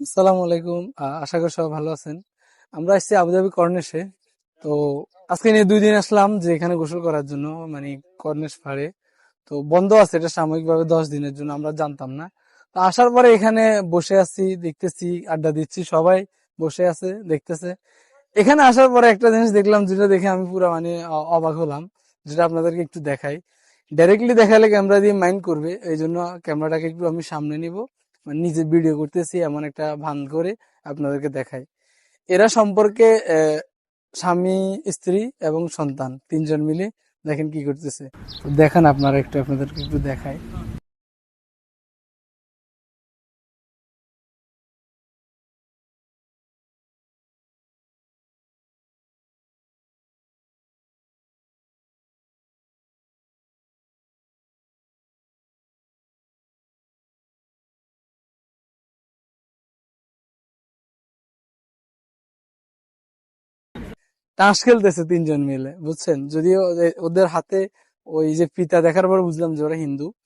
আসসালামু আলাইকুম। আশা করি সবাই ভালো আছেন। আমরা আসছি আবুধাবি কর্নেশে তো আজকে নিয়ে দুই দিন আসলাম যে এখানে গোসল করার জন্য মানে কর্নেশ পাড়ে। তো বন্ধ আছে, এটা সাময়িকভাবে দশ দিনের জন্য, আমরা জানতাম না। তো আসার পরে এখানে বসে আছি, দেখতেছি, আড্ডা দিচ্ছি, সবাই বসে আছে, দেখতেছে। এখানে আসার পরে একটা জিনিস দেখলাম, যেটা দেখে আমি পুরো মানে অবাক হলাম, যেটা আপনাদেরকে একটু দেখাই। ডাইরেক্টলি দেখালে ক্যামেরা দিয়ে মাইন্ড করবে এই জন্য ক্যামেরাটাকে একটু আমি সামনে নিব। মানে নিজে ভিডিও করতেছি, এমন একটা ভান করে আপনাদেরকে দেখাই। এরা সম্পর্কে স্বামী, স্ত্রী এবং সন্তান, তিনজন মিলে দেখেন কি করতেছে। দেখান আপনারা একটু, আপনাদেরকে একটু দেখাই। তাস খেলতেছে তিনজন মিলে, বুঝছেন? যদিও ওদের- হাতে ওই যে পিতা দেখার পর বুঝলাম যে ওরা হিন্দু।